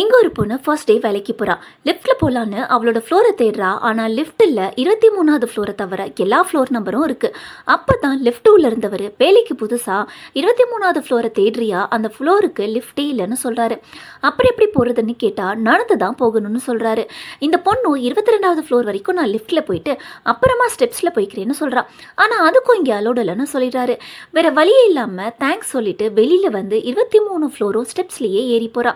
இங்கே ஒரு பொண்ணு ஃபர்ஸ்ட் டே வேலைக்கு போகிறா லிஃப்ட்டில் போகலான்னு அவளோட ஃப்ளோரை தேடுறா. ஆனால் லிஃப்ட்டில் இருபத்தி மூணாவது ஃப்ளோரை தவிர எல்லா ஃப்ளோர் நம்பரும் இருக்குது அப்போ தான் லிஃப்ட் உள்ள இருந்தவர் வேலைக்கு புதுசாக இருபத்தி மூணாவது ஃப்ளோரை தேடுறியா? அந்த ஃப்ளோருக்கு லிஃப்டே இல்லைன்னு சொல்கிறாரு அப்புறம் எப்படி போகிறதுன்னு கேட்டால் நடந்து தான் போகணும்னு சொல்கிறாரு இந்த பொண்ணு இருபத்தி ரெண்டாவது ஃப்ளோர் வரைக்கும் நான் லிஃப்ட்டில் போயிட்டு அப்புறமா ஸ்டெப்ஸில் போய்க்கிறேன்னு சொல்கிறா ஆனால் அதுக்கும் இங்கே அலோடு இல்லைன்னு சொல்லிடுறாரு. வேற வழியே இல்லாமல் தேங்க்ஸ் சொல்லிட்டு வெளியில் வந்து இருபத்தி மூணு ஃப்ளோரும் ஸ்டெப்ஸ்லேயே ஏறி போகிறா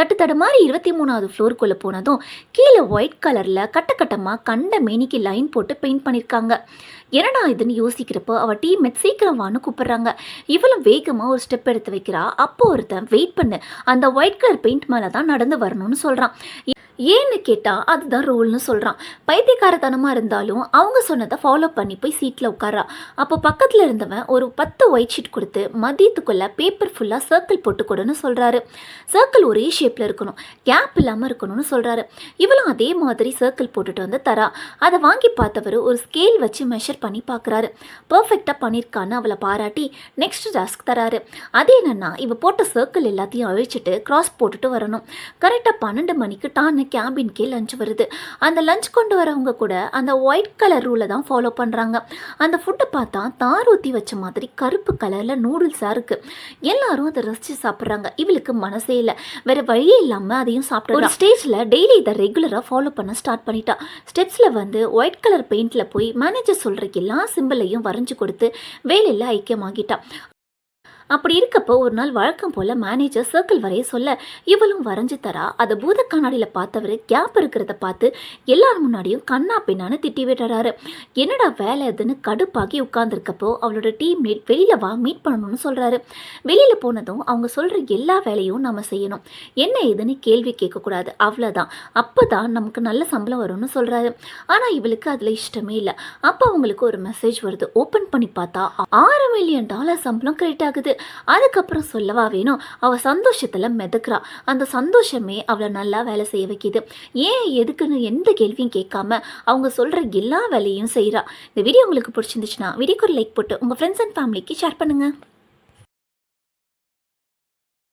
தட்டு தடு மாதிரி இருபத்தி மூணாவது ஃப்ளோருக்குள்ளே போனதும் கீழே ஒயிட் கலரில் கட்டக்கட்டமாக கண்ட மேனிக்கு லைன் போட்டு பெயிண்ட் பண்ணியிருக்காங்க என்னடா இதுன்னு யோசிக்கிறப்போ அவள் டீம்மேட் சீக்கிரம் வான்னு கூப்பிட்றாங்க. இவளும் வேகமாக ஒரு ஸ்டெப் எடுத்து வைக்கிறா. அப்போ ஒருத்தன் வெயிட் பண்ணு. அந்த ஒயிட் கலர் பெயிண்ட் மேலே தான் நடந்து வரணும்னு சொல்கிறான் ஏன்னு கேட்டால் அதுதான் ரூல்னு சொல்கிறான் பைத்தியக்காரத்தனமாக இருந்தாலும் அவங்க சொன்னதை ஃபாலோ பண்ணி போய் சீட்டில் உட்காரா. அப்போ பக்கத்தில் இருந்தவன் ஒரு பத்து ஒயிட் ஷீட் கொடுத்து மதியத்துக்குள்ளே பேப்பர் ஃபுல்லாக சர்க்கிள் போட்டு கொடுன்னு சொல்கிறாரு சர்க்கிள் ஒரே ஷேப்பில் இருக்கணும். கேப் இல்லாமல் இருக்கணும்னு சொல்கிறாரு இவளும் அதே மாதிரி சர்க்கிள் போட்டுட்டு வந்து தரா. அதை வாங்கி பார்த்தவர் ஒரு ஸ்கேல் வச்சு மெஷர் பண்ணி பார்க்குறாரு பர்ஃபெக்டாக பண்ணியிருக்கான்னு அவளை பாராட்டி நெக்ஸ்ட் டாஸ்க் தராரு. அது என்னென்னா இவ போட்ட சர்க்கிள் எல்லாத்தையும் அழிச்சிட்டு கிராஸ் போட்டுட்டு வரணும். கரெக்டாக பன்னெண்டு மணிக்கு டான்னு கேபின்கே லஞ்ச் வருது. அந்த லஞ்ச் கொண்டு வரவங்க கூட அந்த ஒயிட் கலர் ரூலை தான் ஃபாலோ பண்ணுறாங்க அந்த ஃபுட்டை பார்த்தா தார் ஊற்றி வச்ச மாதிரி கருப்பு கலரில் நூடுல்ஸாக இருக்குது எல்லாரும் அதை ரசித்து சாப்பிட்றாங்க. இவளுக்கு மனசே இல்லை. வேறு வழியே இல்லாமல் அதையும் சாப்பிட்ற ஒரு ஸ்டேஜில் டெய்லி இதை ரெகுலராக ஃபாலோ பண்ண ஸ்டார்ட் பண்ணிட்டா. ஸ்டெப்ஸில் வந்து ஒயிட் கலர் பெயிண்டில் போய் மேனேஜர் சொல்கிற எல்லா சிம்பிளையும் வரைஞ்சி கொடுத்து வேலையில் ஐக்கியமாகிட்டான் அப்படி இருக்கப்போ ஒரு நாள் வழக்கம் போல் மேனேஜர் சர்க்கிள் வரைய சொல்ல இவளும் வரைஞ்சு தரா. அதை பூத கண்ணாடியில் பார்த்தவர் கேப் இருக்கிறத பார்த்து எல்லார் முன்னாடியும் கண்ணா பின்னான்னு திட்டி விடுறாரு. என்னடா வேலை இதுன்னு கடுப்பாகி உட்காந்துருக்கப்போ அவளோட டீம் மேட் வெளியில் வா மீட் பண்ணணும்னு சொல்கிறாரு வெளியில் போனதும் அவங்க சொல்கிற எல்லா வேலையும் நம்ம செய்யணும். என்ன ஏதுன்னு கேள்வி கேட்கக்கூடாது. அவ்வளோதான் அப்போ தான் நமக்கு நல்ல சம்பளம் வரும்னு சொல்கிறாரு ஆனால் இவளுக்கு அதில் இஷ்டமே இல்லை. அப்போ அவங்களுக்கு ஒரு மெசேஜ் வருது. ஓப்பன் பண்ணி பார்த்தா ஆறு மில்லியன் டாலர் சம்பளம் கிரெடிட் ஆகுது. அதுக்கப்புறம் சொல்லவா வேணும்? அவள் சந்தோஷத்தில் மிதக்குறா. அந்த சந்தோஷமே அவளை நல்லா வேலை செய்ய வைக்கிது. ஏன் எதுக்குன்னு எந்த கேள்வியும் கேட்காம அவங்க சொல்கிற எல்லா வேலையும் செய்கிறா இந்த வீடியோ உங்களுக்கு பிடிச்சிருந்துச்சுன்னா வீடியோக்கு ஒரு லைக் போட்டு உங்கள் ஃப்ரெண்ட்ஸ் அண்ட் ஃபேமிலிக்கு ஷேர் பண்ணுங்கள்